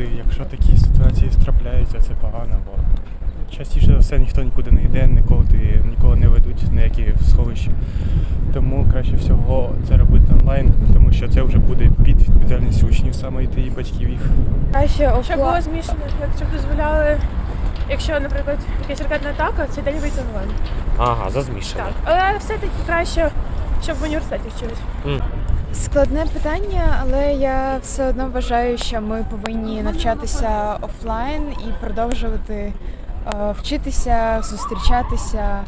завжди, якщо такі ситуації трапляються, це погано, бо частіше за все ніхто нікуди не йде, нікого ти нікого не ведуть, ніякі сховища. Тому краще всього це робити онлайн, тому що це вже буде під відповідальність учнів саме йти і батьків їх. Краще Щоб було змішано, якщо б дозволяли, якщо, наприклад, якась ракетна атака, цей день вийти онлайн. Ага, за змішане. Так. Але все-таки краще, щоб в університеті вчились. Складне питання, але я все одно вважаю, що ми повинні навчатися офлайн і продовжувати е, вчитися, зустрічатися.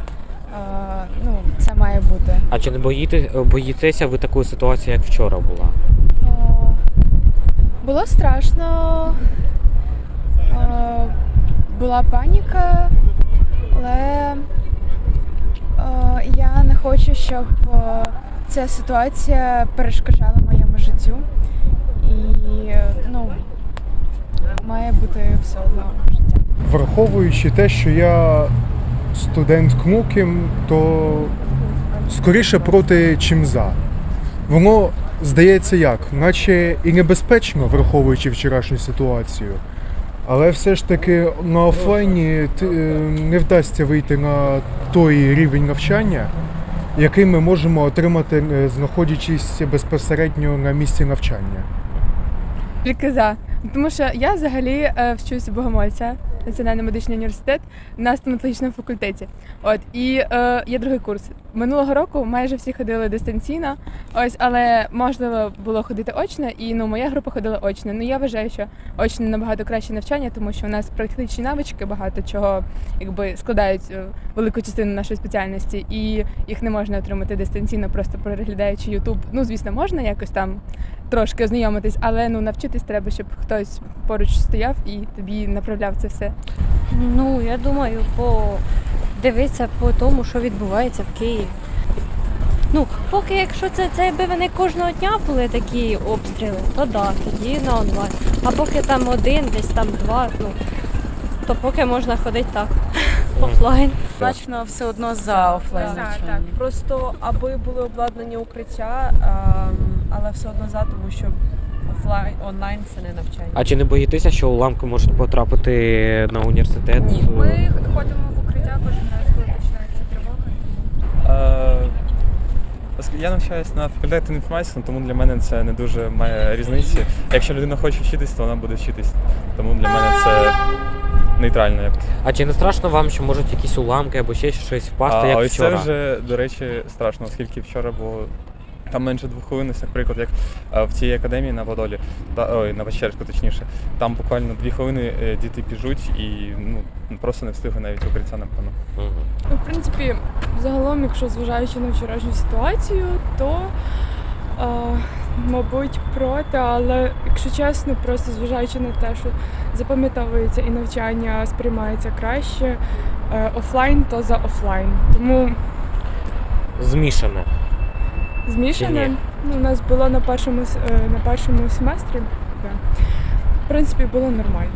Е, ну, це має бути. А чи не боїте, боїтеся ви такої ситуації, як вчора була? Е, Було страшно, е, була паніка, але е, я не хочу, щоб е, ця ситуація перешкоджала моєму життю. І ну, має бути все одно життя. Враховуючи те, що я студент КНУКів, то скоріше проти, чим за. Воно здається як, наче і небезпечно, враховуючи вчорашню ситуацію. Але все ж таки на офлайні е, не вдасться вийти на той рівень навчання, який ми можемо отримати, е, знаходячись безпосередньо на місці навчання. Тільки за. Тому що я взагалі е, вчусь у Богомольця, Національний медичний університет на стоматологічному факультеті. От і е, є другий курс. Минулого року майже всі ходили дистанційно. Ось, але можливо було ходити очно, і ну моя група ходила очно. Ну я вважаю, що очне набагато краще навчання, тому що у нас практичні навички багато чого якби складають е, велику частину нашої спеціальності, і їх не можна отримати дистанційно, просто переглядаючи Ютуб. Ну звісно, можна якось там трошки ознайомитись, але ну навчитись треба, щоб хтось поруч стояв і тобі направляв це все. Ну, я думаю, по дивитися по тому, що відбувається в Києві. Ну, поки якщо це, це якби вони кожного дня були такі обстріли, то да, тоді на онлайн. А поки там один, десь там два, ну то поки можна ходити так, офлайн. Значно все одно за офлайн. Так, так. Просто аби були обладнані укриття, ем, але все одно за, тому що офлайн онлайн це не навчання. А чи не боїтеся, що уламки можуть потрапити на університет? Ні. Ми ходимо в укриття кожен Я навчаюся на факультеті інформації, тому для мене це не дуже має різниці. Якщо людина хоче вчитись, то вона буде вчитись. Тому для мене це нейтрально якось. А чи не страшно вам, що можуть якісь уламки або ще щось впасти, а як ось вчора? це вже, до речі, страшно, оскільки вчора було там менше двох хвилин, наприклад, як е, в цій академії на Подолі, та ой, на Печерську, точніше, там буквально дві хвилини е, діти біжуть і ну просто не встигли навіть укриття, напевно. Принципі, загалом, якщо зважаючи на вчорашню ситуацію, то е, мабуть проти, але якщо чесно, просто зважаючи на те, що запам'ятовується і навчання сприймається краще, е, офлайн то за офлайн. Тому Змішане. Чи змішане ні? ну, у нас було на першому с- е, на першому семестрі. Да. В принципі, було нормально.